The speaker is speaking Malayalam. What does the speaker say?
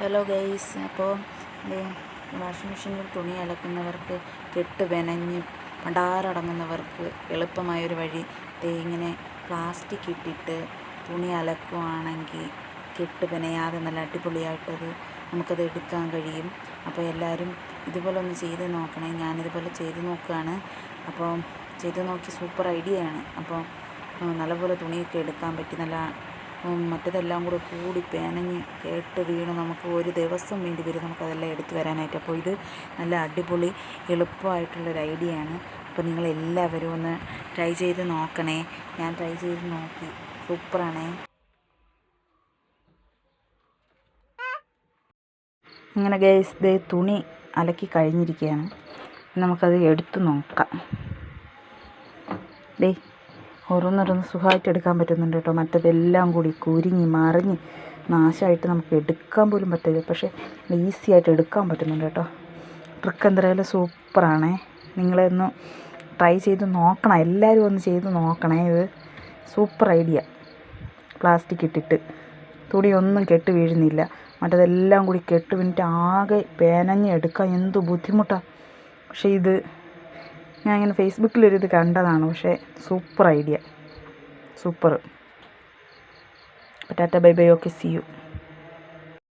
ഹലോ ഗൈസ് അപ്പോൾ വാഷിംഗ് മെഷീനിൽ തുണി അലക്കുന്നവർക്ക് കെട്ട് വെനഞ്ഞ് പണ്ടാരടങ്ങുന്നവർക്ക് എളുപ്പമായൊരു വഴി ഇങ്ങനെ പ്ലാസ്റ്റിക് ഇട്ടിട്ട് തുണി അലക്കുവാണെങ്കിൽ കെട്ട് പിനയാതെ നല്ല അടിപൊളിയായിട്ടത് നമുക്കത് എടുക്കാൻ കഴിയും. അപ്പോൾ എല്ലാവരും ഇതുപോലെ ഒന്ന് ചെയ്ത് നോക്കണേ. ഞാനിതുപോലെ ചെയ്ത് നോക്കുകയാണ്. അപ്പോൾ ചെയ്ത് നോക്കി സൂപ്പർ ഐഡിയ ആണ് അപ്പോൾ നല്ലപോലെ തുണിയൊക്കെ എടുക്കാൻ പറ്റി. നല്ല മറ്റേതെല്ലാം കൂടെ കൂടി പേനഞ്ഞ് കേട്ട് വീണ് നമുക്ക് ഒരു ദിവസം വേണ്ടി വരും നമുക്കതെല്ലാം എടുത്തു വരാനായിട്ട്. അപ്പോൾ ഇത് നല്ല അടിപൊളി എളുപ്പമായിട്ടുള്ളൊരു ഐഡിയ ആണ് അപ്പോൾ നിങ്ങളെല്ലാവരും ഒന്ന് ട്രൈ ചെയ്ത് നോക്കണേ. ഞാൻ ട്രൈ ചെയ്ത് നോക്കി. സൂപ്പറാണേ. ഇങ്ങനെ ഗൈസ് ദേ തുണി അലക്കി കഴിഞ്ഞിരിക്കുകയാണ്. നമുക്കത് എടുത്തു നോക്കാം. ദേ ഓരോന്നോരോന്ന് സുഖമായിട്ട് എടുക്കാൻ പറ്റുന്നുണ്ട് കേട്ടോ. മറ്റതെല്ലാം കൂടി കുരുങ്ങി മറിഞ്ഞ് നാശമായിട്ട് നമുക്ക് എടുക്കാൻ പോലും പറ്റില്ല. പക്ഷേ ഈസി ആയിട്ട് എടുക്കാൻ പറ്റുന്നുണ്ട് കേട്ടോ. ട്രിക്ക് എന്തായാലും സൂപ്പറാണേ നിങ്ങളൊന്ന് ട്രൈ ചെയ്ത് നോക്കണം. എല്ലാവരും ഒന്ന് ചെയ്ത് നോക്കണേ. ഇത് സൂപ്പർ ഐഡിയ. പ്ലാസ്റ്റിക് ഇട്ടിട്ട്. തുണിയൊന്നും കെട്ട് വീഴുന്നില്ല. മറ്റതെല്ലാം കൂടി കെട്ട് വീണിട്ട് ആകെ പേനഞ്ഞ് എടുക്കാൻ എന്ത് ബുദ്ധിമുട്ടാണ് പക്ഷേ ഇത് ഞാൻ ഇങ്ങനെ ഫേസ്ബുക്കിലൊരിത് കണ്ടതാണ് പക്ഷേ super idea. Super. Tata bye bye okay see you